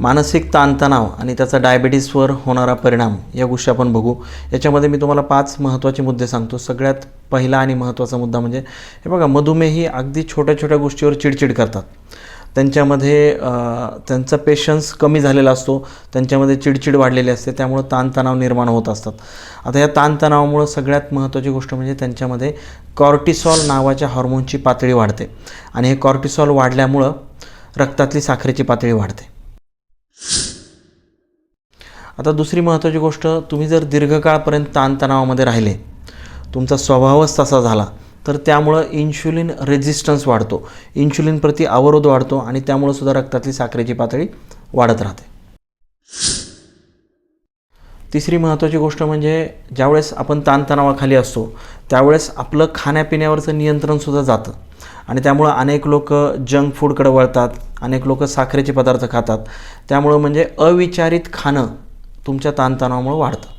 मानसिक ताणतणाव आणि त्याचा डायबिटीसवर होणारा परिणाम या गोष्टी आपण बघू. याच्यामध्ये मी तुम्हाला पाच महत्त्वाचे मुद्दे सांगतो. सगळ्यात पहिला आणि महत्त्वाचा मुद्दा म्हणजे हे बघा मधुमेही अगदी छोट्या छोट्या गोष्टीवर चिडचिड करतात. त्यांच्यामध्ये त्यांचा पेशन्स कमी झालेला असतो. त्यांच्यामध्ये चिडचिड वाढलेली असते. त्यामुळं ताणतणाव निर्माण होत असतात. आता या ताणतणावामुळं सगळ्यात महत्त्वाची गोष्ट म्हणजे त्यांच्यामध्ये कॉर्टिसॉल नावाच्या हॉर्मोनची पातळी वाढते. आणि हे कॉर्टिसॉल वाढल्यामुळं रक्तातली साखरेची पातळी वाढते. आता दुसरी महत्त्वाची गोष्ट तुम्ही जर दीर्घकाळपर्यंत ताणतणावामध्ये राहिले तुमचा स्वभावच तसा झाला तर त्यामुळं इन्शुलिन रेझिस्टन्स वाढतो. इन्शुलिनप्रती अवरोध वाढतो आणि त्यामुळं सुद्धा रक्तातली साखरेची पातळी वाढत राहते. तिसरी महत्त्वाची गोष्ट म्हणजे ज्यावेळेस आपण ताणतणावाखाली असतो त्यावेळेस आपलं खाण्यापिण्यावरचं नियंत्रणसुद्धा जातं. आणि त्यामुळं अनेक लोक जंक फूडकडे वळतात अनेक लोक साखरेचे पदार्थ खातात. त्यामुळं म्हणजे अविचारित खाणं तुमच्या ताणतणावामुळं वाढतं.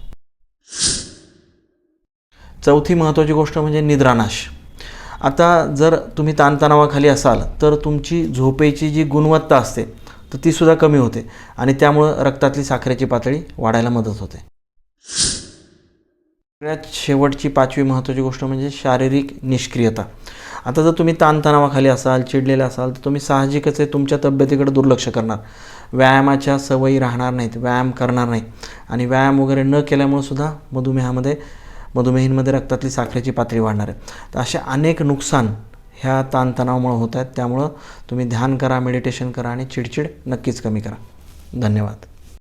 चौथी महत्त्वाची गोष्ट म्हणजे निद्रानाश. आता जर तुम्ही ताणतणावाखाली असाल तर तुमची झोपेची जी गुणवत्ता असते तर तीसुद्धा कमी होते आणि त्यामुळं रक्तातली साखरेची पातळी वाढायला मदत होते. सगळ्यात शेवटची पाचवी महत्त्वाची गोष्ट म्हणजे शारीरिक निष्क्रियता. आता जर तुम्ही ताणतणावाखाली असाल चिडलेले असाल तर तुम्ही साहजिकच आहे तुमच्या तब्येतीकडे दुर्लक्ष करणार. व्यायामाच्या सवयी राहणार नाहीत व्यायाम करणार नाही आणि व्यायाम वगैरे न केल्यामुळे सुद्धा मधुमेहामध्ये मधुमेहींमध्ये रक्तातली साखरेची पातळी वाढणार आहे. तर असे अनेक नुकसान ह्या ताणतणावामुळे होत आहेत. त्यामुळं तुम्ही ध्यान करा मेडिटेशन करा आणि चिडचिड नक्कीच कमी करा. धन्यवाद.